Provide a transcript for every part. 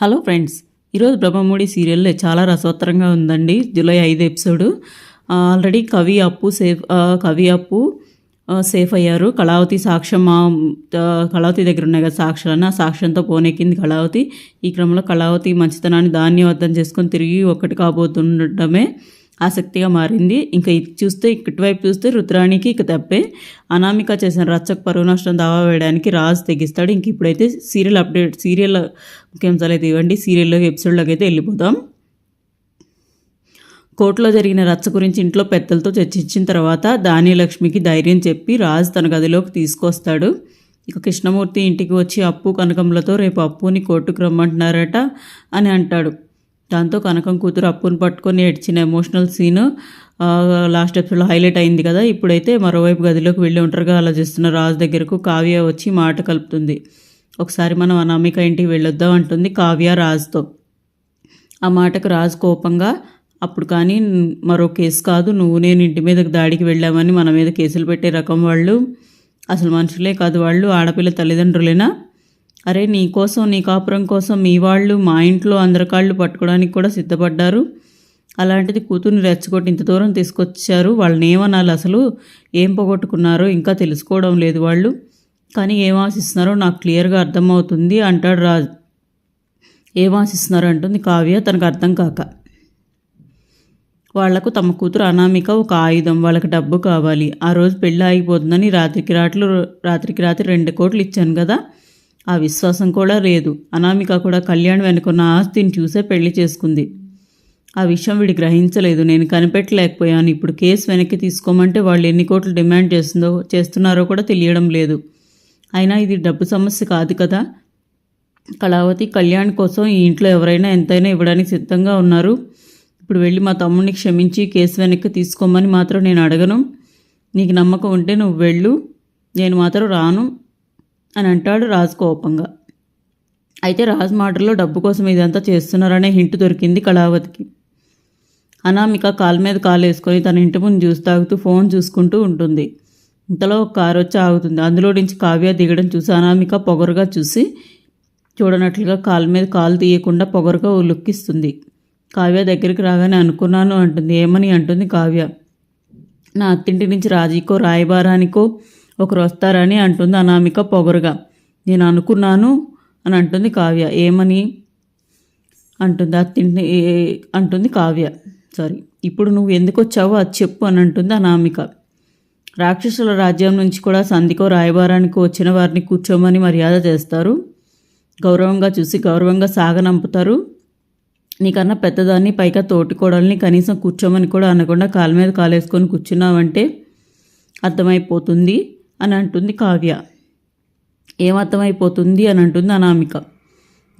Hello friends ఈరోజు బ్రహ్మముడి సీరియల్లో చాలా రసోత్తరంగా ఉందండి. జూలై ఐదు ఎపిసోడ్. ఆల్రెడీ కవి అప్పు సేఫ్ కవి అప్పు సేఫ్ అయ్యారు. కళావతి సాక్ష్యం మా కళావతి దగ్గర ఉన్నాయి కదా సాక్ష్యాలను ఆ సాక్ష్యంతో పోనెక్కింది కళావతి. ఈ క్రమంలో కళావతి మంచితనాన్ని ధాన్యవర్ధం అర్థం చేసుకొని తిరిగి ఒక్కటి కాబోతుండటమే. ఆసక్తిగా మారింది. ఇంకా ఇది చూస్తే ఇటువైపు చూస్తే రుద్రాణికి ఇక తప్పే అనామిక చేసిన రచ్చకు పరువు నష్టం దావా వేయడానికి రాజు తెగిస్తాడు. ఇంక ఇప్పుడైతే సీరియల్ అప్డేట్ సీరియల్ ముఖ్యాంశాలు అయితే ఇవ్వండి. సీరియల్లో ఎపిసోడ్లోకి అయితే వెళ్ళిపోతాం కోర్టులో జరిగిన రచ్చ గురించి ఇంట్లో పెద్దలతో చర్చించిన తర్వాత దానిలక్ష్మికి ధైర్యం చెప్పి రాజు తన గదిలోకి తీసుకొస్తాడు. ఇక కృష్ణమూర్తి ఇంటికి వచ్చి అప్పు కనకములతో రేపు అప్పుని కోర్టుకు రమ్మంటున్నారట అని అంటాడు. దాంతో కనకం కూతురు అప్పును పట్టుకొని ఏడ్చిన ఎమోషనల్ సీన్ లాస్ట్ ఎపిసోడ్లో హైలైట్ అయింది కదా. ఇప్పుడైతే మరోవైపు గదిలోకి వెళ్ళి ఒంటరిగా ఆలోచిస్తున్న రాజు దగ్గరకు కావ్య వచ్చి మాట కలుపుతుంది. ఒకసారి మనం అనామిక ఇంటికి వెళ్ళొద్దాం అంటుంది కావ్య రాజుతో. ఆ మాటకు రాజు కోపంగా అప్పుడు కానీ మరో కేసు కాదు. నువ్వు నేను ఇంటి మీదకి దాడికి వెళ్ళామని మన మీద కేసులు పెట్టే రకం వాళ్ళు. అసలు మనుషులే కాదు వాళ్ళు. ఆడపిల్ల తల్లిదండ్రులేనా? అరే నీ కోసం నీ కాపురం కోసం మీ వాళ్ళు మా ఇంట్లో అందరి కాళ్ళు పట్టుకోవడానికి కూడా సిద్ధపడ్డారు. అలాంటిది కూతుర్ని రెచ్చగొట్టి ఇంత దూరం తీసుకొచ్చారు. వాళ్ళని ఏమనాలి అసలు? ఏం పోగొట్టుకున్నారో ఇంకా తెలుసుకోవడం లేదు వాళ్ళు. కానీ ఏం ఆశిస్తున్నారో నాకు క్లియర్గా అర్థమవుతుంది అంటాడు రాజు. ఏం ఆశిస్తున్నారు అంటుంది కావ్య తనకు అర్థం కాక. వాళ్ళకు తమ కూతురు అనామిక ఒక ఆయుధం వాళ్ళకి డబ్బు కావాలి. ఆ రోజు పెళ్ళి ఆగిపోతుందని రాత్రికి రాట్లు రాత్రికి రాత్రి రెండు కోట్లు ఇచ్చాను కదా. ఆ విశ్వాసం కూడా లేదు. అనామిక కూడా కళ్యాణ్ వెనుకున్న ఆస్తిని చూసే పెళ్ళి చేసుకుంది. ఆ విషయం వీడి గ్రహించలేదు. నేను కనిపెట్టలేకపోయాను. ఇప్పుడు కేసు వెనక్కి తీసుకోమంటే వాళ్ళు ఎన్ని కోట్లు డిమాండ్ చేస్తుందో చేస్తున్నారో కూడా తెలియడం లేదు. అయినా ఇది డబ్బు సమస్య కాదు కదా. కళావతి కళ్యాణ్ కోసం ఈ ఇంట్లో ఎవరైనా ఎంతైనా ఇవ్వడానికి సిద్ధంగా ఉన్నారు. ఇప్పుడు వెళ్ళి మా తమ్ముడిని క్షమించి కేసు వెనక్కి తీసుకోమని మాత్రం నేను అడగను. నీకు నమ్మకం ఉంటే నువ్వు వెళ్ళు. నేను మాత్రం రాను. అని అంటాడు రాజు కోపంగా. అయితే రాజు మాటల్లో డబ్బు కోసం ఇదంతా చేస్తున్నారనే హింట్ దొరికింది కళావతికి. అనామిక కాలు మీద కాలు వేసుకొని తన ఇంటి ముందు జ్యూస్ తాగుతూ ఫోన్ చూసుకుంటూ ఉంటుంది. ఇంతలో ఒక కారు వచ్చి ఆగుతుంది. అందులో నుంచి కావ్య దిగడం చూసి అనామిక పొగరుగా చూసి చూడనట్లుగా కాలు మీద కాలు తీయకుండా పొగరుగా ఓ కావ్య దగ్గరికి రాగానే అనుకున్నాను అంటుంది. ఏమని అంటుంది కావ్య. నా అత్తింటి నుంచి రాజీకో రాయబారానికో ఒకరు వస్తారని అంటుంది అనామిక పొగరుగా. నేను అనుకున్నాను అని అంటుంది కావ్య. ఏమని? అంటుంది అత్తింటి ఏ- అంటుంది కావ్య. సారీ ఇప్పుడు నువ్వు ఎందుకు వచ్చావో అది చెప్పు అని అంటుంది అనామిక. రాక్షసుల రాజ్యం నుంచి కూడా సంధికో రాయబారానికి వచ్చిన వారిని కూర్చోమని మర్యాద చేస్తారు గౌరవంగా చూసి గౌరవంగా సాగనంపుతారు. నీకన్నా పెద్దదాన్ని పైగా తోటికోడల్ని కనీసం కూర్చోమని కూడా అనకుండా కాలు మీద కాలేసుకొని కూర్చున్నావంటే అర్థమైపోతుంది. అని అంటుంది కావ్య. ఏమర్థమైపోతుంది అని అంటుంది అనామిక.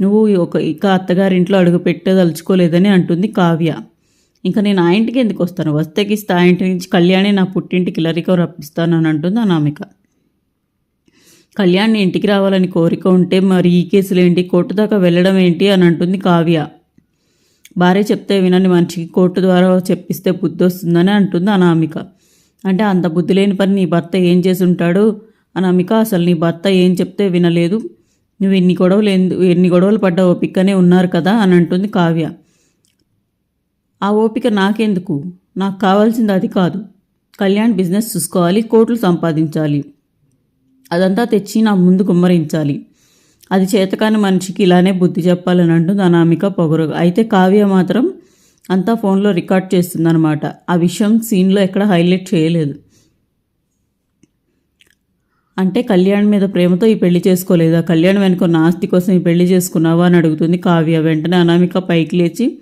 నువ్వు ఒక ఇక అత్తగారింట్లో అడుగు పెట్టదలుచుకోలేదని అంటుంది కావ్య. ఇంకా నేను ఆ ఇంటికి ఎందుకు వస్తాను? వస్తేకి ఆ ఇంటి నుంచి కళ్యాణి నా పుట్టింటికి లరికో రప్పిస్తాను అని అంటుంది అనామిక. కళ్యాణ్ ఇంటికి రావాలని కోరిక ఉంటే మరి ఈ కేసులు ఏంటి కోర్టు దాకా వెళ్ళడం ఏంటి అని అంటుంది కావ్య. భార్య చెప్తే వినని మనిషికి కోర్టు ద్వారా చెప్పిస్తే బుద్ధి వస్తుందని అంటుంది అనామిక. అంటే అంత బుద్ధి లేని పని నీ భర్త ఏం చేసి ఉంటాడు? అనామిక అసలు నీ భర్త ఏం చెప్తే వినలేదు. నువ్వు ఎన్ని గొడవలు ఎందు ఎన్ని గొడవలు పడ్డ ఓపికనే ఉన్నారు కదా? అని అంటుంది కావ్య. ఆ ఓపిక నాకెందుకు? నాకు కావాల్సింది అది కాదు. కళ్యాణ్ బిజినెస్ చూసుకోవాలి కోట్లు సంపాదించాలి. అదంతా తెచ్చి నా ముందు కుమ్మరించాలి అది చేతకాని మనిషికి ఇలానే బుద్ధి చెప్పాలని అంటుంది అనామిక పొగరు అయితే కావ్య మాత్రం అంతా ఫోన్లో రికార్డ్ చేస్తుందన్నమాట. ఆ విషయం సీన్లో ఎక్కడ హైలైట్ చేయలేదు. అంటే కళ్యాణ్ మీద ప్రేమతో ఈ పెళ్ళి చేసుకోలేదా. కళ్యాణ్ వెనుకున్న ఆస్తి కోసం ఈ పెళ్ళి చేసుకున్నావా అని అడుగుతుంది కావ్య. వెంటనే అనామిక పైకి లేచి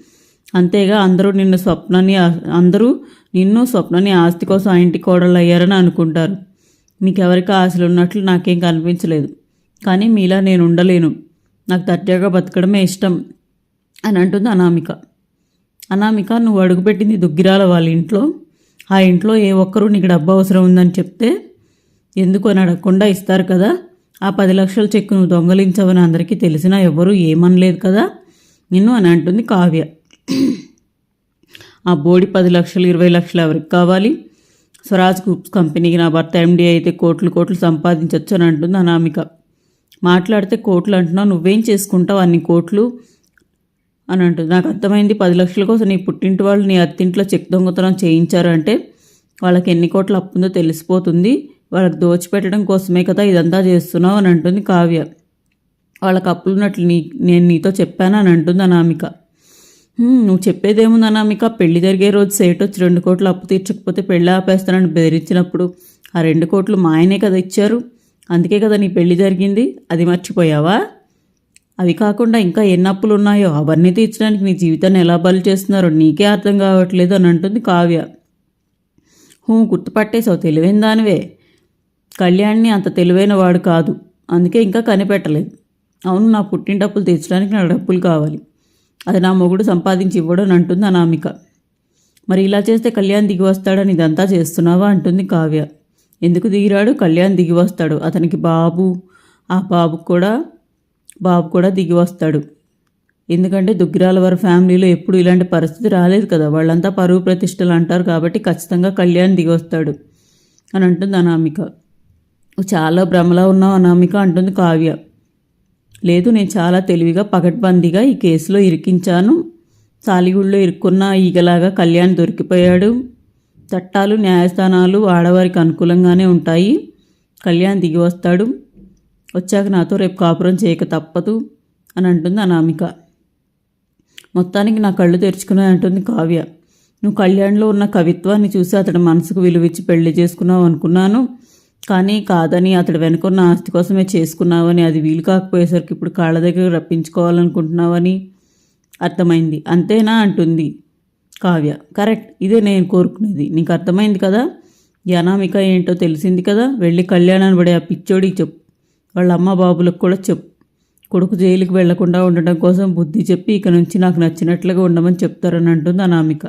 అంతేగా అందరూ నిన్ను స్వప్నాన్ని అందరూ నిన్ను స్వప్నాన్ని ఆస్తి కోసం ఆ ఇంటి కోడలు అయ్యారని అనుకుంటారు. మీకెవరికి ఆశలు ఉన్నట్లు నాకేం కనిపించలేదు. కానీ మీలా నేను ఉండలేను. నాకు దర్జాగా బతకడమే ఇష్టం అని అంటుంది అనామిక. అనామిక నువ్వు అడుగుపెట్టింది దుగ్గిరాల వాళ్ళ ఇంట్లో. ఆ ఇంట్లో ఏ ఒక్కరూ నీకు డబ్బు అవసరం ఉందని చెప్తే ఎందుకు అని అడగకుండా ఇస్తారు కదా. ఆ పది లక్షల చెక్కు నువ్వు దొంగలించవని అందరికీ తెలిసినా ఎవరూ ఏమనలేదు కదా. నిన్ను అని అంటుంది కావ్య. ఆ బోడి పది లక్షలు ఇరవై లక్షలు ఎవరికి కావాలి? స్వరాజ్ గ్రూప్స్ కంపెనీకి నా భర్త ఎండీ అయితే కోట్లు కోట్లు సంపాదించవచ్చు అని అంటుంది అనామిక. మాట్లాడితే కోట్లు అంటున్నావు నువ్వేం చేసుకుంటావు అన్ని కోట్లు? అని అంటుంది. నాకు అర్థమైంది పది లక్షల కోసం నీ పుట్టింటి వాళ్ళు నీ అత్తింట్లో చెక్ దొంగతనం చేయించారంటే వాళ్ళకి ఎన్ని కోట్ల అప్పు ఉందో తెలిసిపోతుంది. వాళ్ళకి దోచిపెట్టడం కోసమే కదా ఇదంతా చేస్తున్నావు అని అంటుంది కావ్య. వాళ్ళకి అప్పులున్నట్లు నీ నేను నీతో చెప్పాను అని అంటుంది అనామిక. నువ్వు చెప్పేదేముంది అనామిక? పెళ్ళి జరిగే రోజు సేట్ వచ్చి రెండు కోట్లు అప్పు తీర్చకపోతే పెళ్ళి ఆపేస్తానని బెదిరించినప్పుడు ఆ రెండు కోట్లు మా ఆయనే కదా ఇచ్చారు. అందుకే కదా నీ పెళ్ళి జరిగింది. అది మర్చిపోయావా? అవి కాకుండా ఇంకా ఎన్ని అప్పులు ఉన్నాయో అవన్నీ తీర్చడానికి నీ జీవితాన్ని ఎలా బలి చేస్తున్నారో నీకే అర్థం కావట్లేదు అని అంటుంది కావ్య. హూ గుర్తుపట్టేశావు తెలివైన దానివే. కళ్యాణ్ని అంత తెలివైన వాడు కాదు. అందుకే ఇంకా కనిపెట్టలేదు. అవును నా పుట్టింటప్పులు తీర్చడానికి నా డబ్బులు కావాలి. అది నా మొగుడు సంపాదించి ఇవ్వడం అంటుంది అనామిక. మరి ఇలా చేస్తే కళ్యాణ్ దిగి వస్తాడని ఇదంతా చేస్తున్నావా? అంటుంది కావ్య. ఎందుకు దిగిరాడు? కళ్యాణ్ దిగి వస్తాడు. అతనికి బాబు. ఆ బాబు కూడా బాబు కూడా దిగి వస్తాడు. ఎందుకంటే దుగ్గిరాల వారి ఫ్యామిలీలో ఎప్పుడు ఇలాంటి పరిస్థితి రాలేదు కదా. వాళ్ళంతా పరువు ప్రతిష్టలు అంటారు కాబట్టి ఖచ్చితంగా కళ్యాణ్ దిగి వస్తాడు అని అంటుంది అనామిక. చాలా భ్రమలా ఉన్నావు అనామిక అంటుంది కావ్య. లేదు నేను చాలా తెలివిగా పగట్బందీగా ఈ కేసులో ఇరికించాను. సాలిగుడిలో ఇరుక్కున్న ఈగలాగా కళ్యాణ్ దొరికిపోయాడు. చట్టాలు న్యాయస్థానాలు ఆడవారికి అనుకూలంగానే ఉంటాయి. కళ్యాణ్ దిగి వస్తాడు. వచ్చాక నాతో రేపు కాపురం చేయక తప్పదు అని అంటుంది అనామిక. మొత్తానికి నా కళ్ళు తెరుచుకున్నాయి అంటుంది కావ్య. నువ్వు కళ్యాణ్లో ఉన్న కవిత్వాన్ని చూసి అతడి మనసుకు విలువిచ్చి పెళ్ళి చేసుకున్నావు అనుకున్నాను. కానీ కాదని అతడు వెనుకున్న ఆస్తి కోసమే చేసుకున్నావని అది వీలు కాకపోయేసరికి ఇప్పుడు కాళ్ళ దగ్గర రప్పించుకోవాలనుకుంటున్నావని అర్థమైంది. అంతేనా? అంటుంది కావ్య. కరెక్ట్. ఇదే నేను కోరుకునేది. నీకు అర్థమైంది కదా? ఈ అనామిక ఏంటో తెలిసింది కదా? వెళ్ళి కళ్యాణాన్ని పడే ఆ పిచ్చోడికి చెప్పు. వాళ్ళ అమ్మ బాబులకు కూడా చెప్పు. కొడుకు జైలుకి వెళ్ళకుండా ఉండడం కోసం బుద్ధి చెప్పి ఇక నుంచి నాకు నచ్చినట్లుగా ఉండమని చెప్తారని అంటుంది అనామిక.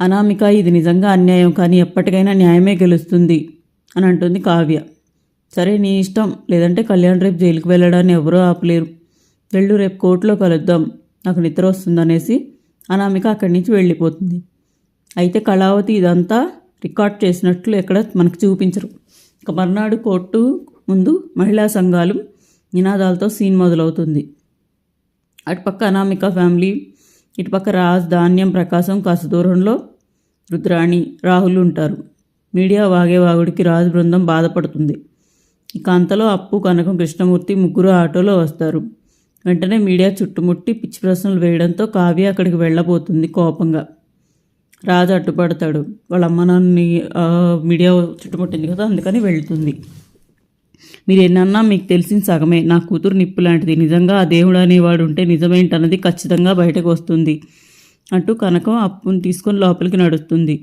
అనామిక ఇది నిజంగా అన్యాయం కానీ ఎప్పటికైనా న్యాయమే గెలుస్తుంది అని అంటుంది కావ్య. సరే నీ ఇష్టం. లేదంటే కళ్యాణ్ రేపు జైలుకి వెళ్ళడాన్ని ఎవరూ ఆపలేరు. వెళ్ళు రేపు కోర్టులో కలుద్దాం. నాకు నిద్ర వస్తుందనేసి అనామిక అక్కడి నుంచి వెళ్ళిపోతుంది. అయితే కళావతి ఇదంతా రికార్డ్ చేసినట్లు ఎక్కడ మనకు చూపించరు. ఇక మర్నాడు కోర్టు ముందు మహిళా సంఘాలు నినాదాలతో సీన్ మొదలవుతుంది. అటుపక్క అనామిక ఫ్యామిలీ ఇటుపక్క రాజ్ ధాన్యం ప్రకాశం కాస్త దూరంలో రుద్రాణి రాహుల్ ఉంటారు. మీడియా వాగేవాగుడికి రాజు బృందం బాధపడుతుంది. ఇక అంతలో అప్పు కనకం కృష్ణమూర్తి ముగ్గురు ఆటోలో వస్తారు. వెంటనే మీడియా చుట్టుముట్టి పిచ్చి ప్రశ్నలు వేయడంతో కావ్య అక్కడికి వెళ్ళబోతుంది కోపంగా. రాజు అడ్డుపడతాడు. వాళ్ళ అమ్మ నాన్నని మీడియా చుట్టుముట్టింది కదా అందుకని వెళ్తుంది. మీరు ఎన్నన్నా మీకు తెలిసిన సగమే నా కూతురు నిప్పు లాంటిది. నిజంగా ఆ దేవుడు అనేవాడు ఉంటే నిజమేంటన్నది ఖచ్చితంగా బయటకు వస్తుంది. అంటూ కనకం అప్పుని తీసుకొని లోపలికి నడుస్తుంది.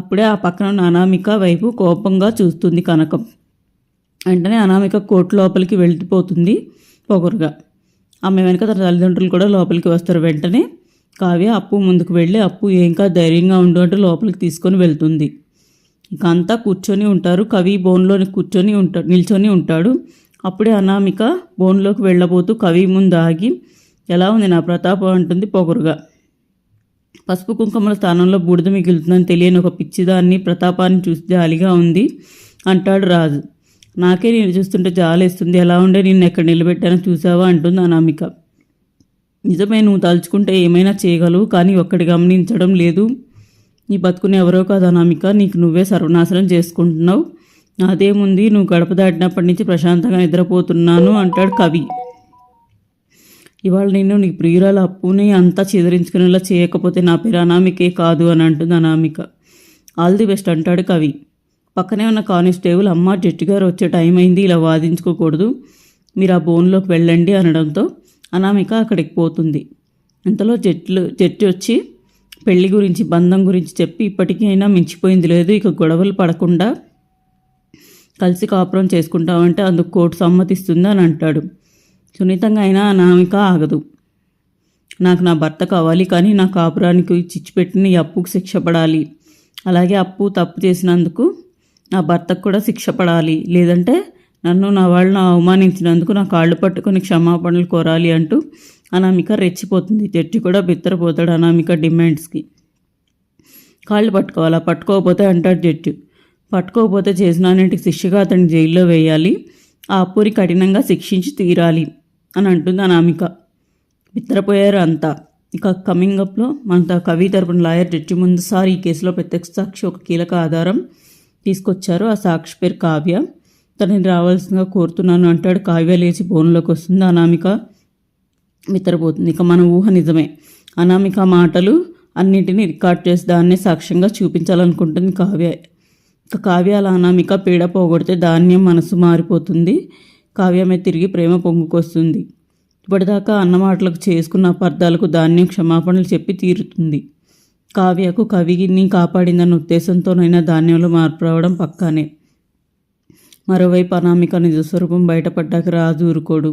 అప్పుడే ఆ పక్కన అనామిక వైపు కోపంగా చూస్తుంది కనకం. వెంటనే అనామిక కోర్టు లోపలికి వెళ్ళిపోతుంది పొగరుగా. ఆమె వెనక తన తల్లిదండ్రులు కూడా లోపలికి వస్తారు. వెంటనే కావ్య అప్పు ముందుకు వెళ్ళి అప్పు ఏం ధైర్యంగా ఉండు అంటే లోపలికి తీసుకొని వెళ్తుంది. ఇక అంతా కూర్చొని ఉంటారు. కవి బోన్లోని కూర్చొని ఉంటాడు నిల్చొని ఉంటాడు. అప్పుడే అనామిక బోన్లోకి వెళ్ళబోతూ కవి ముందు ఆగి ఎలా ఉంది నా ప్రతాపం? అంటుంది పొగరుగా. పసుపు కుంకుమల స్థానంలో బూడిద మిగులుతుందని తెలియని ఒక పిచ్చిదాన్ని ప్రతాపాన్ని చూసి జాలిగా ఉంది అంటాడు రాజు. నాకే నేను చూస్తుంటే జాలేస్తుంది. ఎలా ఉండే? నిన్ను ఎక్కడ నిలబెట్టానో చూసావా? అంటుంది అనామిక. నిజమే నువ్వు తలుచుకుంటే ఏమైనా చేయగలవు కానీ ఒక్కడి గమనించడం లేదు. నీ బతుకుని ఎవరో కాదు అనామిక నీకు నువ్వే సర్వనాశనం చేసుకుంటున్నావు. అదేముంది నువ్వు గడప దాటినప్పటి నుంచి ప్రశాంతంగా నిద్రపోతున్నాను అంటాడు కవి. ఇవాళ నేను నీ ప్రియురాల అప్పుని అంతా చెదిరించుకునేలా చేయకపోతే నా పేరు అనామికే కాదు అని అంటుంది అనామిక. ఆల్ ది బెస్ట్ అంటాడు కవి. పక్కనే ఉన్న కానిస్టేబుల్ అమ్మ జడ్జి గారు వచ్చే టైం అయింది ఇలా వాదించుకోకూడదు. మీరు ఆ బోన్లోకి వెళ్ళండి అనడంతో అనామిక అక్కడికి పోతుంది. ఇంతలో జట్లు జడ్జి వచ్చి పెళ్ళి గురించి బంధం గురించి చెప్పి ఇప్పటికైనా మించిపోయింది లేదు. ఇక గొడవలు పడకుండా కలిసి కాపురం చేసుకుంటామంటే అందుకు కోర్టు సమ్మతిస్తుంది అని అంటాడు. సున్నితంగా అయినా అనామిక ఆగదు. నాకు నా భర్త కావాలి కానీ నా కాపురానికి చిచ్చిపెట్టిన ఈ అప్పుకు శిక్ష పడాలి. అలాగే అప్పు తప్పు చేసినందుకు నా భర్తకు కూడా శిక్ష పడాలి. లేదంటే నన్ను నా వాళ్ళను అవమానించినందుకు నా కాళ్ళు పట్టుకుని క్షమాపణలు కోరాలి అంటూ అనామిక రెచ్చిపోతుంది. జడ్జి కూడా బిత్తరపోతాడు అనామిక డిమాండ్స్కి. కాళ్ళు పట్టుకోవాలా? పట్టుకోకపోతే అంటాడు జడ్జి. పట్టుకోకపోతే చేసినానంటికి శిక్షగా అతన్ని జైల్లో వేయాలి. ఆ పూరి కఠినంగా శిక్షించి తీరాలి అని అంటుంది అనామిక. బిత్తరపోయారు అంతా. ఇక కమింగ్ అప్లో మనతో కవి తరపున లాయర్ జడ్జి ముందు సార్ ఈ కేసులో ప్రత్యక్ష సాక్షి ఒక కీలక ఆధారం తీసుకొచ్చారు. ఆ సాక్షి పేరు కావ్య. తనని రావాల్సిందిగా కోరుతున్నాను అంటాడు. కావ్య లేచి బోన్లోకి వస్తుంది. అనామిక మిత్రపోతుంది. ఇక మన ఊహ నిజమే. అనామిక మాటలు అన్నింటినీ రికార్డ్ చేసి దాన్నే సాక్ష్యంగా చూపించాలనుకుంటుంది కావ్య. ఇక కావ్య అలా అనామిక పీడ పోగొడితే ధాన్యం మనసు మారిపోతుంది. కావ్యమే తిరిగి ప్రేమ పొంగుకొస్తుంది. ఇప్పటిదాకా అన్నమాటలకు చేసుకున్న అపార్థాలకు ధాన్యం క్షమాపణలు చెప్పి తీరుతుంది. కావ్యకు కవిని కాపాడిందన్న ఉద్దేశంతోనైనా ధాన్యంలో మార్పు రావడం పక్కానే. మరోవైపు అనామిక నిజస్వరూపం బయటపడ్డాక రాజు ఊరుకోడు.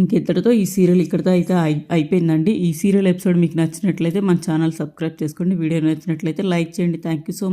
ఇంకెంతటితో ఈ సీరియల్ ఇక్కడితో అయితే అయి అయిపోయిందండి. ఈ సీరియల్ ఎపిసోడ్ మీకు నచ్చినట్లయితే మన ఛానల్ సబ్స్క్రైబ్ చేసుకోండి. వీడియో నచ్చినట్లయితే లైక్ చేయండి. Thank you so much